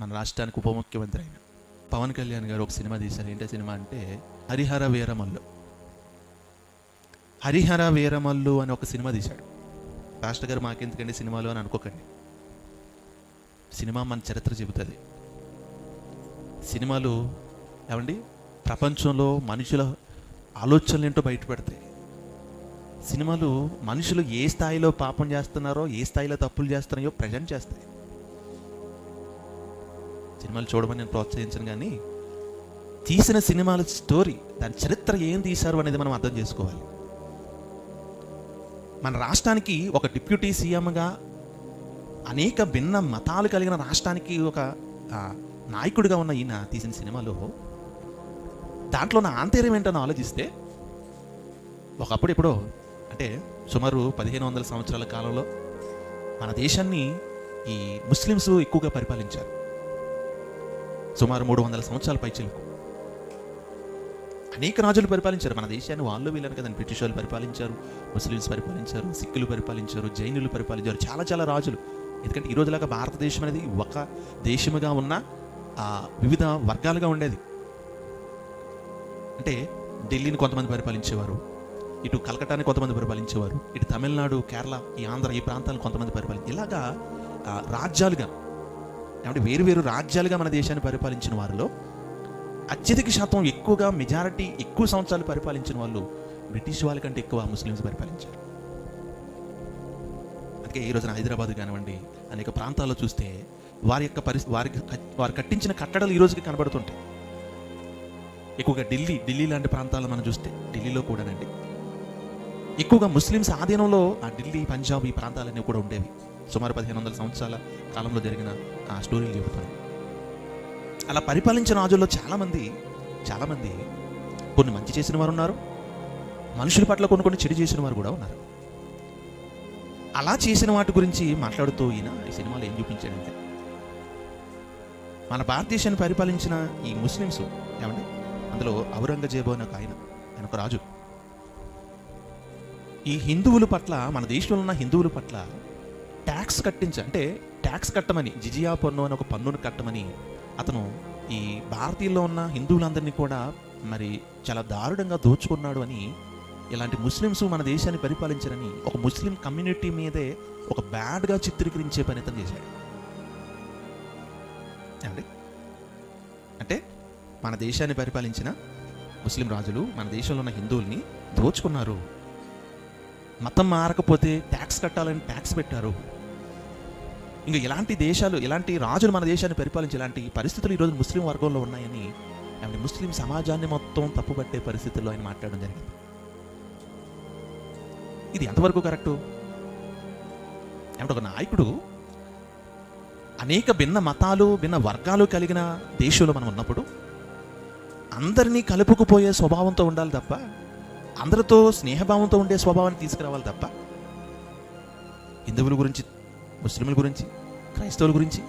మన రాష్ట్రానికి ఉప ముఖ్యమంత్రి అయిన పవన్ కళ్యాణ్ గారు ఒక సినిమా తీశారు. ఏంటో సినిమా అంటే హరిహర వీరమల్లు. హరిహర వీరమల్లు అని ఒక సినిమా తీశాడు. రాష్ట్ర గారు మాకెందుకండి సినిమాలు అని అనుకోకండి. సినిమా మన చరిత్ర చెబుతుంది. సినిమాలు ఏమండి? ప్రపంచంలో మనుషుల ఆలోచనలు ఏంటో బయటపెడతాయి. సినిమాలు మనుషులు ఏ స్థాయిలో పాపం చేస్తున్నారో ఏ స్థాయిలో తప్పులు చేస్తున్నాయో ప్రజెంట్ చేస్తాయి. సినిమాలు చూడమని నేను ప్రోత్సహించను కానీ తీసిన సినిమాల స్టోరీ దాని చరిత్ర ఏం తీశారు అనేది మనం అర్థం చేసుకోవాలి. మన రాష్ట్రానికి ఒక డిప్యూటీ సీఎంగా అనేక భిన్న మతాలు కలిగిన రాష్ట్రానికి ఒక నాయకుడిగా ఉన్న ఈయన తీసిన సినిమాలో దాంట్లో నా ఆంతర్యం ఏంటని ఆలోచిస్తే ఒకప్పుడు ఎప్పుడో అంటే సుమారు పదిహేను వందల సంవత్సరాల కాలంలో మన దేశాన్ని ఈ ముస్లిమ్స్ ఎక్కువగా పరిపాలించారు. సుమారు మూడు వందల సంవత్సరాల పైచిలకు. అనేక రాజులు పరిపాలించారు. మన దేశాన్ని వాళ్ళు వీళ్ళని కదండి. బ్రిటిష్ వాళ్ళు పరిపాలించారు ముస్లిమ్స్ పరిపాలించారు సిక్కులు పరిపాలించారు జైనులు పరిపాలించారు. చాలా చాలా రాజులు. ఎందుకంటే ఈ రోజులాగా భారతదేశం అనేది ఒక దేశముగా ఉన్న వివిధ వర్గాలుగా ఉండేది. అంటే ఢిల్లీని కొంతమంది పరిపాలించేవారు ఇటు కలకటాని కొంతమంది పరిపాలించేవారు ఇటు తమిళనాడు కేరళ ఈ ఆంధ్ర ఈ ప్రాంతాలను కొంతమంది పరిపాలించారు ఇలాగా రాజ్యాలుగా కాబట్టి వేరు వేరు రాజ్యాలుగా మన దేశాన్ని పరిపాలించిన వారిలో అత్యధిక శాతం ఎక్కువగా మెజారిటీ ఎక్కువ సంవత్సరాలు పరిపాలించిన వాళ్ళు బ్రిటిష్ వాళ్ళ కంటే ఎక్కువ ముస్లిమ్స్ పరిపాలించారు. అందుకే ఈ రోజున హైదరాబాద్ కానివ్వండి అనేక ప్రాంతాల్లో చూస్తే వారి యొక్క పరిస్థితి వారికి వారు కట్టించిన కట్టడాలు ఈ రోజుకి కనబడుతుంటాయి. ఎక్కువగా ఢిల్లీ ఢిల్లీ లాంటి ప్రాంతాల్లో మనం చూస్తే ఢిల్లీలో కూడానండి. ఎక్కువగా ముస్లిమ్స్ ఆధీనంలో ఆ ఢిల్లీ పంజాబ్ ఈ ప్రాంతాలన్నీ కూడా ఉండేవి. సుమారు పదిహేను వందల సంవత్సరాల కాలంలో జరిగిన ఆ స్టోరీలు చెబుతాను అలా పరిపాలించిన రాజుల్లో చాలామంది చాలామంది కొన్ని మంచి చేసిన వారు ఉన్నారు. మనుషుల పట్ల కొన్ని కొన్ని చెడు చేసిన వారు కూడా ఉన్నారు. అలా చేసిన వాటి గురించి మాట్లాడుతూ ఈయన ఈ సినిమాలో ఏం చూపించాడంటే మన భారతదేశాన్ని పరిపాలించిన ఈ ముస్లిమ్స్ ఏమండి? అందులో ఔరంగజేబు అనే ఒక ఆయన ఆయన ఒక రాజు. ఈ హిందువుల పట్ల మన దేశంలో ఉన్న హిందువుల పట్ల ట్యాక్స్ కట్టించి అంటే ట్యాక్స్ కట్టమని జిజియా పన్ను అని ఒక పన్నును కట్టమని అతను ఈ భారతీయుల్లో ఉన్న హిందువులందరినీ కూడా మరి చాలా దారుణంగా దోచుకున్నాడు అని ఇలాంటి ముస్లిమ్స్ మన దేశాన్ని పరిపాలించారని ఒక ముస్లిం కమ్యూనిటీ మీదే ఒక బ్యాడ్గా చిత్రీకరించే పని అతను చేశాడు. ఏమండి? అంటే మన దేశాన్ని పరిపాలించిన ముస్లిం రాజులు మన దేశంలో ఉన్న హిందువుల్ని దోచుకున్నారు. మతం మారకపోతే ట్యాక్స్ కట్టాలని ట్యాక్స్ పెట్టారు. ఇంకా ఇలాంటి దేశాలు ఇలాంటి రాజులు మన దేశాన్ని పరిపాలించే ఇలాంటి పరిస్థితులు ఈరోజు ముస్లిం వర్గంలో ఉన్నాయని ఆయన ముస్లిం సమాజాన్ని మొత్తం తప్పుపట్టే పరిస్థితుల్లో ఆయన మాట్లాడడం జరిగింది. ఇది ఎంతవరకు కరెక్టు? ఏమంటే ఒక నాయకుడు అనేక భిన్న మతాలు భిన్న వర్గాలు కలిగిన దేశంలో మనం ఉన్నప్పుడు అందరినీ కలుపుకుపోయే స్వభావంతో ఉండాలి తప్ప అందరితో స్నేహభావంతో ఉండే స్వభావాన్ని తీసుకురావాలి తప్ప హిందువుల గురించి ముస్లింల గురించి క్రైస్తవుల గురించి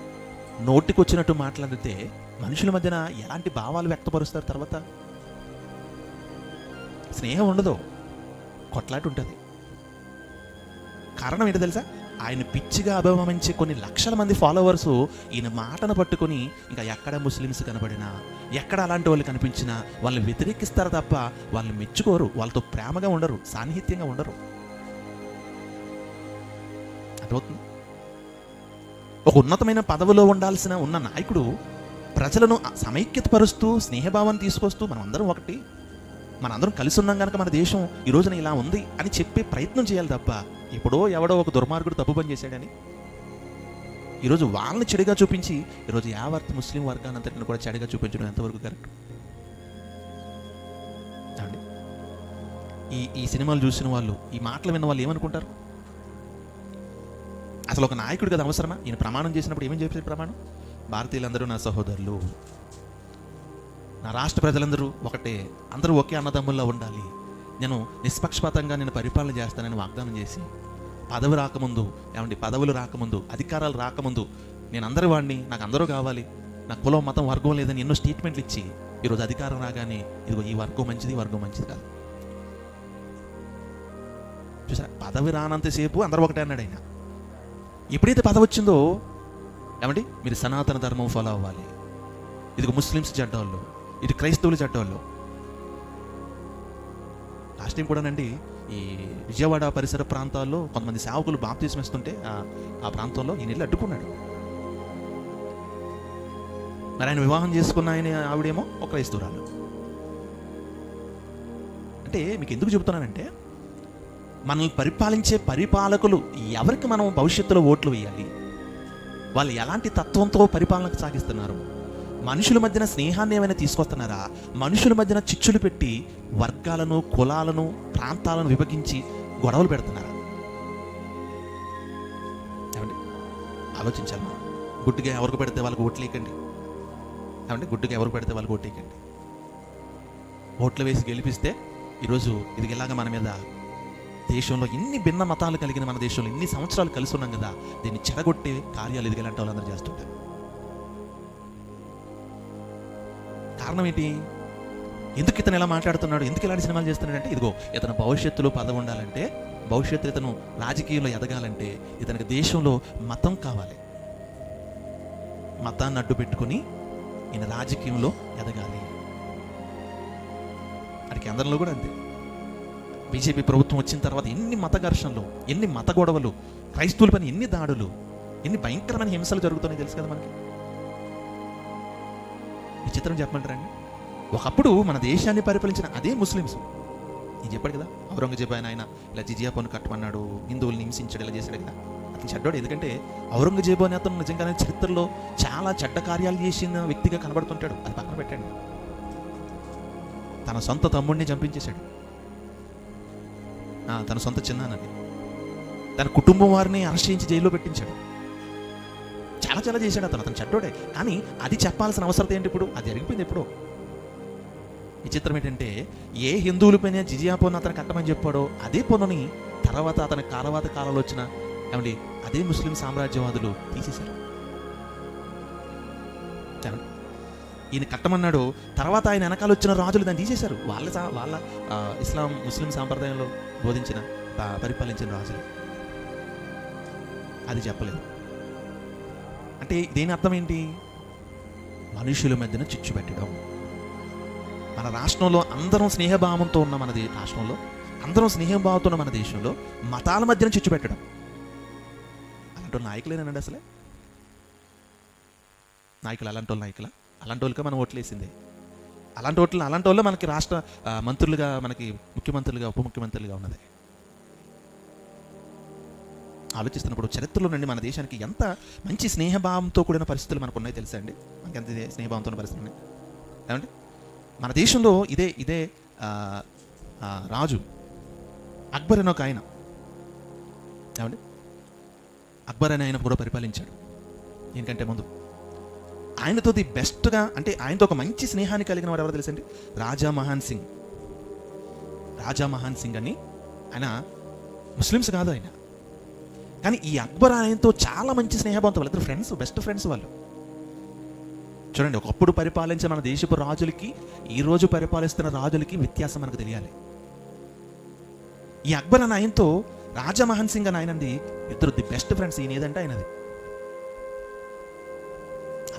నోటికొచ్చినట్టు మాట్లాడితే మనుషుల మధ్యన ఎలాంటి భావాలు వ్యక్తపరుస్తారు తర్వాత? స్నేహం ఉండదు. కొట్లాట ఉంటుంది. కారణం ఏంటో తెలుసా? ఆయన పిచ్చిగా అభిమానించే కొన్ని లక్షల మంది ఫాలోవర్స్ ఈయన మాటను పట్టుకొని ఇంకా ఎక్కడ ముస్లిమ్స్ కనబడినా ఎక్కడ అలాంటి వాళ్ళు కనిపించినా వాళ్ళని వ్యతిరేకిస్తారు తప్ప వాళ్ళని మెచ్చుకోరు. వాళ్ళతో ప్రేమగా ఉండరు. సాన్నిహిత్యంగా ఉండరు. అర్థమవుతుంది? ఒక ఉన్నతమైన పదవిలో ఉండాల్సిన ఉన్న నాయకుడు ప్రజలను సమైక్యతపరుస్తూ స్నేహభావం తీసుకొస్తూ మనం అందరం ఒకటి. మనందరం కలిసి ఉన్నాం కనుక మన దేశం ఈ రోజున ఇలా ఉంది అని చెప్పే ప్రయత్నం చేయాలి తప్ప ఎప్పుడో ఎవడో ఒక దుర్మార్గుడు తప్పు పని చేశాడని. ఈరోజు వాళ్ళని చెడుగా చూపించి ఈరోజు యావర్త్ ముస్లిం వర్గానంతటిని కూడా చెడుగా చూపించడం ఎంతవరకు కరెక్ట్? ఈ ఈ సినిమాలు చూసిన వాళ్ళు ఈ మాటలు విన్న వాళ్ళు ఏమనుకుంటారు? అసలు ఒక నాయకుడు కదా అవసరమా? ఈయన ప్రమాణం చేసినప్పుడు ఏమేం చెప్పారు ప్రమాణం? భారతీయులందరూ నా సహోదరులు. నా రాష్ట్ర ప్రజలందరూ ఒకటే అందరూ ఒకే అన్నదమ్ముల్లో ఉండాలి. నేను నిష్పక్షపాతంగా నేను పరిపాలన చేస్తానని వాగ్దానం చేసి పదవి రాకముందు ఏమండి పదవులు రాకముందు అధికారాలు రాకముందు నేను అందరి వాడిని నాకు అందరూ కావాలి. నా కులం మతం వర్గం లేదని ఎన్నో స్టేట్మెంట్లు ఇచ్చి ఈరోజు అధికారం రాగానే ఇదిగో ఈ వర్గం మంచిది ఈ వర్గం మంచిది కాదు. చూసారా? పదవి రానంతసేపు అందరూ ఒకటే అన్నాడు ఆయన. ఎప్పుడైతే పదవి వచ్చిందో ఏమండి? మీరు సనాతన ధర్మం ఫాలో అవ్వాలి. ఇది ముస్లిమ్స్ చెడ్డవాళ్ళు ఇది క్రైస్తవులు చెడ్డవాళ్ళు లాస్ట్ టైం కూడానండి ఈ విజయవాడ పరిసర ప్రాంతాల్లో కొంతమంది సేవకులు బాప్తీసం ఇస్తుంటే ఆ- ఆ ప్రాంతంలో ఈయన వెళ్ళి అడ్డుకున్నాడు. మరి ఆయన వివాహం చేసుకున్న ఆయన ఆవిడేమో ఒక క్రైస్తవురాలు. అంటే మీకు ఎందుకు చెబుతున్నానంటే మనల్ని పరిపాలించే పరిపాలకులు ఎవరికి మనం భవిష్యత్తులో ఓట్లు వేయాలి? వాళ్ళు ఎలాంటి తత్వంతో పరిపాలన సాగిస్తున్నారు? మనుషుల మధ్యన స్నేహాన్ని ఏమైనా తీసుకొస్తున్నారా? మనుషుల మధ్యన చిచ్చులు పెట్టి వర్గాలను కులాలను ప్రాంతాలను విభజించి గొడవలు పెడుతున్నారా? ఏమండి? ఆలోచించాలి మనం. ఎవరికి పెడితే వాళ్ళకి ఓట్లేయకండి ఏమంటే గుడ్డుగా ఎవరికి పెడితే వాళ్ళకి ఓట్లేయకండి ఓట్లు వేసి గెలిపిస్తే ఈరోజు ఇది ఇలాగ మన మీద దేశంలో ఇన్ని భిన్న మతాలు కలిగిన మన దేశంలో ఇన్ని సంవత్సరాలు కలిసి ఉన్నాం కదా దీన్ని చెడగొట్టే కార్యాలు ఎదిగేలాంటి వాళ్ళందరూ చేస్తుంటారు. కారణం ఏంటి? ఎందుకు ఇతను ఎలా మాట్లాడుతున్నాడు? ఎందుకు ఇలాంటి సినిమాలు చేస్తున్నాడంటే ఇదిగో ఇతను భవిష్యత్తులో పదవి ఉండాలంటే భవిష్యత్తు ఇతను రాజకీయంలో ఎదగాలంటే ఇతనికి దేశంలో మతం కావాలి. మతాన్ని అడ్డు పెట్టుకుని ఈయన రాజకీయంలో ఎదగాలి. అడికి అందరిలో కూడా అంతే. బీజేపీ ప్రభుత్వం వచ్చిన తర్వాత ఎన్ని మత ఘర్షణలు ఎన్ని మత గొడవలు క్రైస్తవుల పని ఎన్ని దాడులు ఎన్ని భయంకరమైన హింసలు జరుగుతున్నాయి తెలుసు కదా మనకి? విచిత్రం చెప్పమంటారండి ఒకప్పుడు మన దేశాన్ని పరిపాలించిన అదే ముస్లిమ్స్. నేను చెప్పాడు కదా ఔరంగజేబు ఆయన ఆయన ఇలా జిజియా పన్ను కట్టమన్నాడు హిందువుల్ని హింసించాడు ఇలా చేశాడు కదా. అతను చెడ్డాడు ఎందుకంటే ఔరంగజేబు అనే అతను నిజంగానే చరిత్రలో చాలా చెడ్డ కార్యాలు చేసిన వ్యక్తిగా కనబడుతుంటాడు. అది పక్కన పెట్టండి. తన సొంత తమ్ముడిని చంపించేశాడు. తన సొంత చిన్నానని తన కుటుంబం వారిని అరెస్ట్ చేయించి జైల్లో పెట్టించాడు. చాలా చాలా చేశాడు అతను అతను చెడ్డోడే. కానీ అది చెప్పాల్సిన అవసరం ఏంటి ఇప్పుడు? అది జరిగిపోయింది ఎప్పుడో. విచిత్రం ఏంటంటే ఏ హిందువులపైన జిజియా పన్ను అతను కట్టమని చెప్పాడో అదే పన్నుని తర్వాత అతని కాలవాత కాలంలో వచ్చిన ఏమండి అదే ముస్లిం సామ్రాజ్యవాదులు తీసేశారు. ఈయన కట్టమన్నాడు తర్వాత ఆయన వెనకాల వచ్చిన రాజులు దాన్ని తీసేశారు. వాళ్ళ వాళ్ళ ఇస్లాం ముస్లిం సాంప్రదాయంలో బోధించిన పరిపాలించిన రాజులు. అది చెప్పలేదు. అంటే దేని అర్థం ఏంటి? మనుషుల మధ్యన చిచ్చు పెట్టడం. మన రాష్ట్రంలో అందరం స్నేహభావంతో ఉన్న మన రాష్ట్రంలో అందరం స్నేహభావంతో ఉన్న మన దేశంలో మతాల మధ్యన చిచ్చు పెట్టడం. అలాంటి నాయకులేనండి అసలే? నాయకులు అలాంటి నాయకులా నాయకుల? అలాంటి వాళ్ళకే మనం ఓట్లేసింది అలాంటి ఓట్లు అలాంటి వాళ్ళు మనకి రాష్ట్ర మంత్రులుగా మనకి ముఖ్యమంత్రులుగా ఉప ముఖ్యమంత్రులుగా ఉన్నది. ఆలోచిస్తున్నప్పుడు చరిత్రలో నుండి మన దేశానికి ఎంత మంచి స్నేహభావంతో కూడిన పరిస్థితులు మనకు ఉన్నాయి తెలుసా అండి? మనకి ఎంత స్నేహభావంతో ఉన్న పరిస్థితులు ఉన్నాయి? ఏమండి? మన దేశంలో ఇదే ఇదే రాజు అక్బర్ అనే ఒక ఆయన. ఏమండి? అక్బర్ అనే ఆయన కూడా పరిపాలించాడు. దీనికంటే ముందు ఆయనతో ది బెస్ట్గా అంటే ఆయనతో ఒక మంచి స్నేహాన్ని కలిగిన వాడు ఎవరు తెలుసండి? రాజా మహాన్ సింగ్. రాజా మహాన్ సింగ్ అని ఆయన ముస్లిమ్స్ కాదు ఆయన. కానీ ఈ అక్బర్ ఆయనతో చాలా మంచి స్నేహబంధం వాళ్ళిద్దరు ఫ్రెండ్స్ బెస్ట్ ఫ్రెండ్స్ వాళ్ళు. చూడండి ఒకప్పుడు పరిపాలించే మన దేశపు రాజులకి ఈ రోజు పరిపాలిస్తున్న రాజులకి వ్యత్యాసం మనకు తెలియాలి. ఈ అక్బర్ అని ఆయనతో రాజా మహన్ సింగ్ అని ఆయనంది ఇద్దరు ది బెస్ట్ ఫ్రెండ్స్ ఈయన ఏదంటే ఆయనది.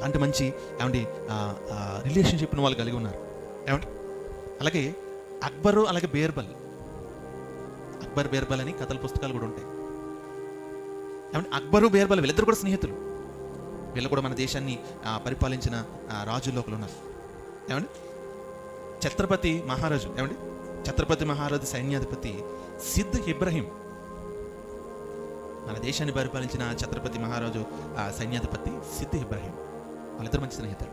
అలాంటి మంచి ఏమండి రిలేషన్షిప్ను వాళ్ళు కలిగి ఉన్నారు. ఏమండి? అలాగే అక్బరు అలాగే బీర్బల్. అక్బర్ బీర్బల్ అని కథల పుస్తకాలు కూడా ఉంటాయి. ఏమంటే అక్బరు బీర్బల్ వీళ్ళిద్దరు కూడా స్నేహితులు. వీళ్ళు కూడా మన దేశాన్ని పరిపాలించిన ఆ, రాజుల్లో ఒకరు ఉన్నారు. ఏమండి? ఛత్రపతి మహారాజు ఏమండి? ఛత్రపతి మహారాజు సైన్యాధిపతి సిద్ ఇబ్రహీం. మన దేశాన్ని పరిపాలించిన ఛత్రపతి మహారాజు సైన్యాధిపతి సిద్ ఇబ్రహీం. వాళ్ళిద్దరు మంచి స్నేహితులు.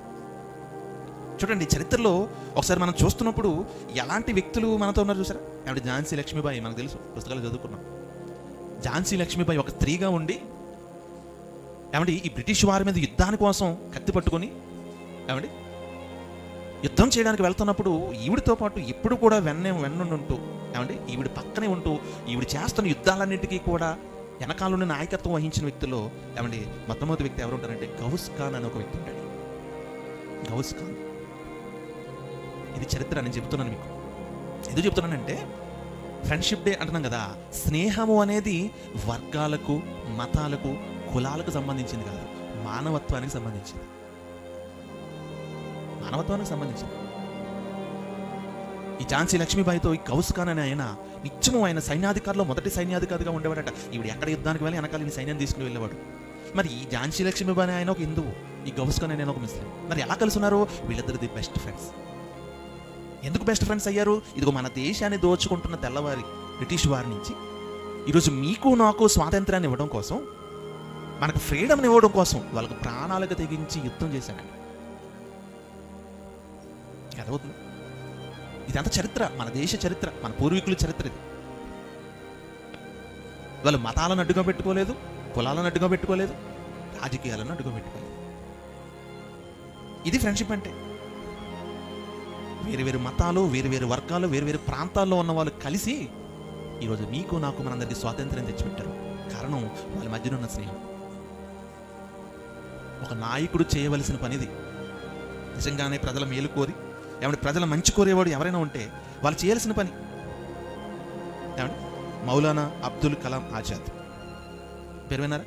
చూడండి చరిత్రలో ఒకసారి మనం చూస్తున్నప్పుడు ఎలాంటి వ్యక్తులు మనతో ఉన్నారు చూసారా? ఏమంటే ఝాన్సీ లక్ష్మీబాయి మనకు తెలుసు పుస్తకాలు చదువుకున్నాం. ఝాన్సీ లక్ష్మీబాయి ఒక స్త్రీగా ఉండి ఏమండి ఈ బ్రిటిష్ వారి మీద యుద్ధాని కోసం కత్తి పట్టుకొని ఏమండి యుద్ధం చేయడానికి వెళ్తున్నప్పుడు ఈవిడితో పాటు ఎప్పుడు కూడా వెన్నే వెన్నుంటూ ఏమండి ఈవిడ పక్కనే ఉంటూ ఈవిడ చేస్తున్న యుద్ధాలన్నింటికీ కూడా వెనకాలండి నాయకత్వం వహించిన వ్యక్తుల్లో ఏమండి మొట్టమొదటి వ్యక్తి ఎవరు ఉంటారంటే గౌస్ ఖాన్ అని ఒక వ్యక్తి ఉంటాడు. గౌస్ ఖాన్. ఇది చరిత్ర నేను చెప్తున్నాను మీకు. ఎందుకు చెప్తున్నానంటే ఫ్రెండ్షిప్ డే అంటున్నాం కదా స్నేహము అనేది వర్గాలకు మతాలకు కులాలకు సంబంధించింది కాదు మానవత్వానికి సంబంధించింది. మానవత్వానికి సంబంధించింది. ఈ ఝాన్సీ లక్ష్మీబాయితో ఈ కౌస్ ఖాన్ అనే ఆయన నిత్యము ఆయన సైన్యాధికారిలో మొదటి సైన్యాధికారిగా ఉండేవాడట. ఈవిడ ఎక్కడ యుద్ధానికి వెళ్ళి వెనకాల ఈ సైన్యం తీసుకుని వెళ్ళేవాడు. మరి ఈ ఝాన్సీ లక్ష్మీబాయి ఆయన ఒక హిందువు ఈ గౌస్ ఖాన్ అనే ఒక ముస్లిం. మరి ఎలా కలుసున్నారు? వీళ్ళిద్దరు ది బెస్ట్ ఫ్రెండ్స్ ఎందుకు బెస్ట్ ఫ్రెండ్స్ అయ్యారు? ఇదిగో మన దేశాన్ని దోచుకుంటున్న తెల్లవారి బ్రిటిష్ వారి నుంచి ఈరోజు మీకు నాకు స్వాతంత్రాన్ని ఇవ్వడం కోసం మనకు ఫ్రీడమ్ని ఇవ్వడం కోసం వాళ్ళకు ప్రాణాలకు తెగించి యుద్ధం చేశారండి అదవుతుంది ఇదంతా చరిత్ర మన దేశ చరిత్ర మన పూర్వీకుల చరిత్ర ఇది. వాళ్ళు మతాలను అడ్డుగా పెట్టుకోలేదు కులాలను అడ్డుగా పెట్టుకోలేదు రాజకీయాలను అడ్డుగా పెట్టుకోలేదు. ఇది ఫ్రెండ్షిప్ అంటే. వేరు వేరు మతాలు వేరు వేరు వర్గాలు వేరు వేరు ప్రాంతాల్లో ఉన్న వాళ్ళు కలిసి ఈరోజు మీకు నాకు మనందరికీ స్వాతంత్రం తెచ్చిపెట్టారు. కారణం వాళ్ళ మధ్యన ఉన్న స్నేహం. ఒక నాయకుడు చేయవలసిన పనిది. నిజంగానే ప్రజల మేలు కోరి ఏమంటే ప్రజల మంచి కోరేవాడు ఎవరైనా ఉంటే వాళ్ళు చేయాల్సిన పని. ఏమంటే మౌలానా అబ్దుల్ కలాం ఆజాద్. పేరు విన్నారా?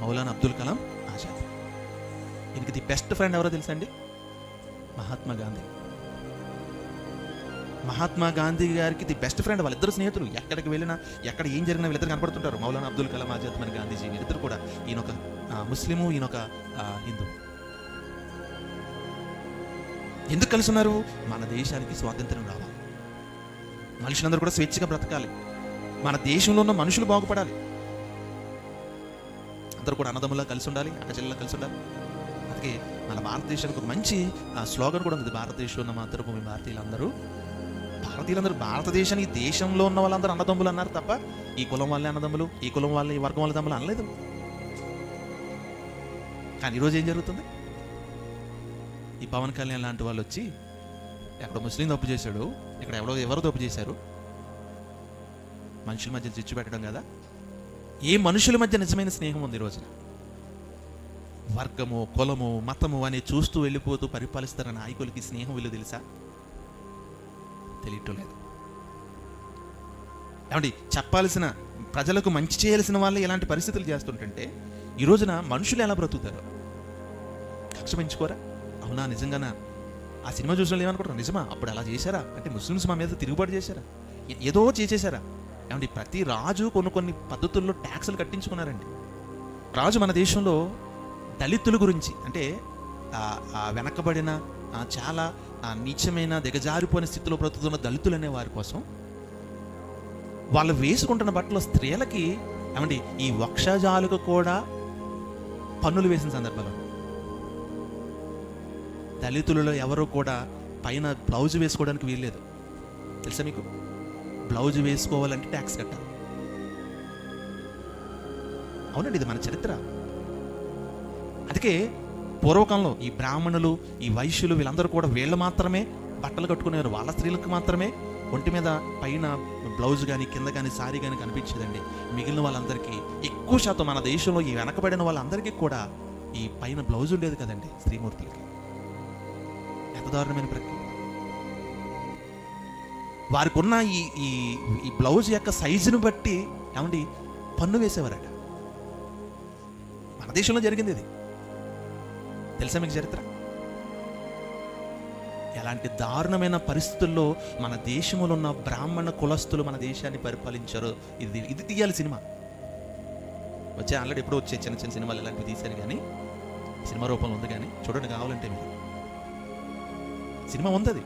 మౌలానా అబ్దుల్ కలాం ఆజాద్. ఈయనకి ది బెస్ట్ ఫ్రెండ్ ఎవరో తెలుసా అండి మహాత్మా గాంధీ. మహాత్మా గాంధీ గారికి ది బెస్ట్ ఫ్రెండ్ వాళ్ళిద్దరు స్నేహితులు. ఎక్కడికి వెళ్ళినా ఎక్కడ ఏం జరిగినా వీళ్ళిద్దరు కనపడుతుంటారు. మౌలానా అబ్దుల్ కలాం ఆజాద్ మన గాంధీజీ. వీళ్ళిద్దరు కూడా ఈయనొక ఒక ముస్లిము ఈయనొక ఒక హిందూ. ఎందుకు కలిసి ఉన్నారు మన దేశానికి స్వాతంత్రం రావాలి. మనుషులందరూ కూడా స్వేచ్ఛగా బ్రతకాలి. మన దేశంలో ఉన్న మనుషులు బాగుపడాలి. అందరూ కూడా అన్నదమ్ములా కలిసి ఉండాలి అక్కచెల్లెలా కలిసి ఉండాలి అందుకే మన భారతదేశానికి ఒక మంచి స్లోగన్ కూడా ఉంది భారతదేశంలో ఉన్న మాతృభూమి భారతీయులందరూ. భారతీయులందరూ భారతదేశానికి దేశంలో ఉన్న వాళ్ళందరూ అన్నదమ్ములు అన్నారు తప్ప ఈ కులం వాళ్ళే అన్నదమ్ములు ఈ కులం వాళ్ళే ఈ వర్గం వాళ్ళ దమ్ములు అనలేదు. కానీ ఈరోజు ఏం జరుగుతుంది? ఈ పవన్ కళ్యాణ్ లాంటి వాళ్ళు వచ్చి ఎక్కడ ముస్లిం తప్పు చేశాడు. ఇక్కడ ఎవరో ఎవరు తప్పు చేశారు? మనుషుల మధ్య చిచ్చు పెట్టడం కదా? ఏ మనుషుల మధ్య నిజమైన స్నేహం ఉంది ఈ రోజున? వర్గము కులము మతము అని చూస్తూ వెళ్ళిపోతూ పరిపాలిస్తున్న నాయకులకి స్నేహం వీళ్ళు తెలుసా? తెలియటం లేదు. ఏమండి చెప్పాల్సిన ప్రజలకు మంచి చేయాల్సిన వాళ్ళు ఎలాంటి పరిస్థితులు చేస్తుంటుంటే ఈ రోజున మనుషులు ఎలా బ్రతుకుతారు? కక్ష పెంచుకోరా అవునా నిజంగానా? ఆ సినిమా చూసిన ఏమనుకుంటారు? నిజమా? అప్పుడు అలా చేశారా? అంటే ముస్లిమ్స్ మా మీద తిరుగుబాటు చేశారా? ఏదో చేసేశారా? ఏమండి ప్రతి రాజు కొన్ని కొన్ని పద్ధతుల్లో ట్యాక్సులు కట్టించుకున్నారండి. రాజు మన దేశంలో దళితుల గురించి అంటే వెనకబడిన చాలా నీచమైన దిగజారిపోయిన స్థితిలో బ్రతుకుతున్న దళితులు అనే వారి కోసం వాళ్ళు వేసుకుంటున్న బట్టలు స్త్రీలకి ఏమండి ఈ వక్షజాలకు కూడా పన్నులు వేసిన సందర్భాలు. దళితులలో ఎవరు కూడా పైన బ్లౌజ్ వేసుకోవడానికి వీల్లేదు. తెలుసా మీకు? బ్లౌజ్ వేసుకోవాలంటే ట్యాక్స్ కట్టాలి. అవునండి ఇది మన చరిత్ర. అందుకే పూర్వకంలో ఈ బ్రాహ్మణులు ఈ వైశ్యులు వీళ్ళందరూ కూడా వీళ్ళు మాత్రమే బట్టలు కట్టుకునేవారు. వాళ్ళ స్త్రీలకు మాత్రమే ఒంటి మీద పైన బ్లౌజ్ కానీ కింద కానీ సారీ కానీ కనిపించేదండి. మిగిలిన వాళ్ళందరికీ ఎక్కువ శాతం మన దేశంలో ఈ వెనకబడిన వాళ్ళందరికీ కూడా ఈ పైన బ్లౌజ్ ఉండేది కదండి స్త్రీమూర్తులకి. ఎంత ప్రక్రియ. వారికి ఉన్న ఈ ఈ ఈ బ్లౌజ్ యొక్క సైజును బట్టి ఏమండి పన్ను వేసేవారట. మన దేశంలో జరిగింది ఇది. తెలుసా మీకు చరిత్ర? ఎలాంటి దారుణమైన పరిస్థితుల్లో మన దేశంలో ఉన్న బ్రాహ్మణ కులస్తులు మన దేశాన్ని పరిపాలించారు ఇది ఇది తీయాలి సినిమా. వచ్చే ఆల్రెడీ ఎప్పుడో వచ్చే చిన్న చిన్న సినిమాలు ఇలాంటివి తీశారు కానీ సినిమా రూపంలో ఉంది కానీ చూడండి కావాలంటే మీరు. సినిమా ఉంది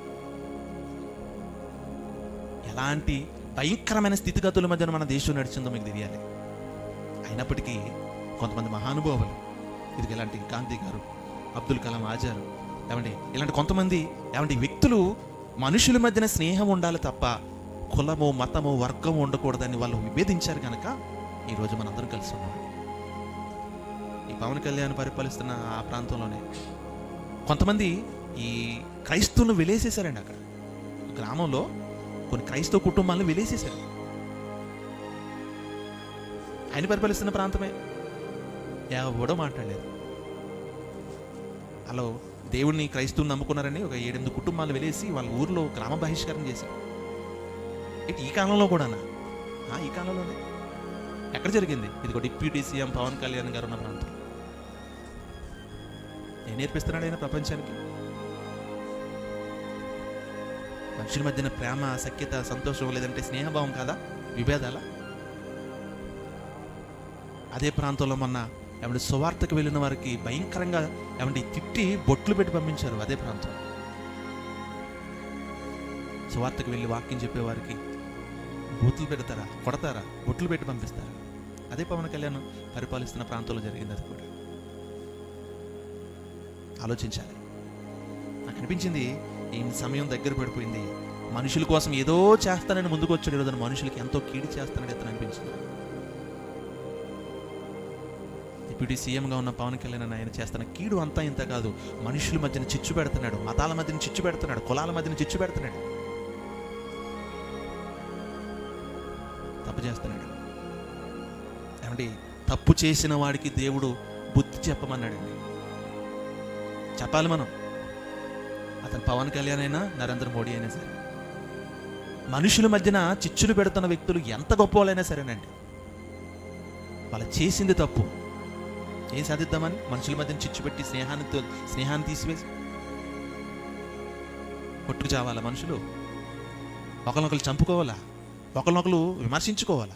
ఎలాంటి భయంకరమైన స్థితిగతుల మధ్యన మన దేశం నడిచిందో మీకు తెలియాలి. అయినప్పటికీ కొంతమంది మహానుభావులు ఇది ఇలాంటి గాంధీ గారు అబ్దుల్ కలాం ఆజారు ఏమండి ఇలాంటి కొంతమంది ఏమంటే వ్యక్తులు మనుషుల మధ్యన స్నేహం ఉండాలి తప్ప కులము మతము వర్గము ఉండకూడదని వాళ్ళు విభేదించారు కనుక ఈరోజు మనందరం కలిసి ఉన్నాం. ఈ పవన్ కళ్యాణ్ పరిపాలిస్తున్న ఆ ప్రాంతంలోనే కొంతమంది ఈ క్రైస్తవులను వెలేసేశారండి అక్కడ. గ్రామంలో కొన్ని క్రైస్తవ కుటుంబాలను వెలేసేశారు. ఆయన పరిపాలిస్తున్న ప్రాంతమే. ఎవడో మాట్లాడలేదు. హలో దేవుడిని క్రైస్తవుని నమ్ముకున్నారని ఒక ఏడెనిమిది కుటుంబాలు వెలేసి వాళ్ళ ఊర్లో గ్రామ బహిష్కరణ చేశారు. ఇటు ఈ కాలంలో కూడానా? ఆ, ఈ కాలంలోనే. ఎక్కడ జరిగింది? ఇది డిప్యూటీ సీఎం పవన్ కళ్యాణ్ గారు ఉన్న ప్రాంతం. నేను నేర్పిస్తున్నాడు ఆయన ప్రపంచానికి? మనుషుల మధ్యన ప్రేమ సఖ్యత సంతోషం లేదంటే స్నేహభావం కాదా? విభేదాల? అదే ప్రాంతంలో మొన్న ఏమంటే సువార్తకు వెళ్ళిన వారికి భయంకరంగా ఏమంటే తిట్టి బొట్లు పెట్టి పంపించారు అదే ప్రాంతం. సువార్తకు వెళ్ళి వాక్యం చెప్పేవారికి బూతులు పెడతారా కొడతారా బొట్లు పెట్టి పంపిస్తారా? అదే పవన్ కళ్యాణ్ పరిపాలిస్తున్న ప్రాంతంలో జరిగింది అది కూడా. ఆలోచించాలి. నాకు అనిపించింది ఈమె సమయం దగ్గర పడిపోయింది. మనుషుల కోసం ఏదో చేస్తానని ముందుకు వచ్చాడు ఈరోజు మనుషులకి ఎంతో కీడి చేస్తానని ఇతను అనిపించింది. డిప్యూటీ సీఎంగా ఉన్న పవన్ కళ్యాణ్ అని ఆయన చేస్తున్న కీడు అంతా ఇంత కాదు. మనుషుల మధ్యన చిచ్చు పెడుతున్నాడు మతాల మధ్యన చిచ్చు పెడుతున్నాడు కులాల మధ్యన చిచ్చు పెడుతున్నాడు. తప్పు చేస్తున్నాడు. ఏమండి తప్పు చేసిన వాడికి దేవుడు బుద్ధి చెప్పమన్నాడండి. చెప్పాలి మనం. అతను పవన్ కళ్యాణ్ అయినా నరేంద్ర మోడీ అయినా సరే. మనుషుల మధ్యన చిచ్చులు పెడుతున్న వ్యక్తులు ఎంత గొప్ప వాళ్ళైనా సరేనండి. వాళ్ళు చేసింది తప్పు. ఏం సాధిద్దామని? మనుషుల మధ్యన చిచ్చు పెట్టి స్నేహాన్ని స్నేహాన్ని తీసివేసి. కొట్టుకు చావాలా మనుషులు? ఒకరినొకరు చంపుకోవాలా? ఒకరినొకరు విమర్శించుకోవాలా?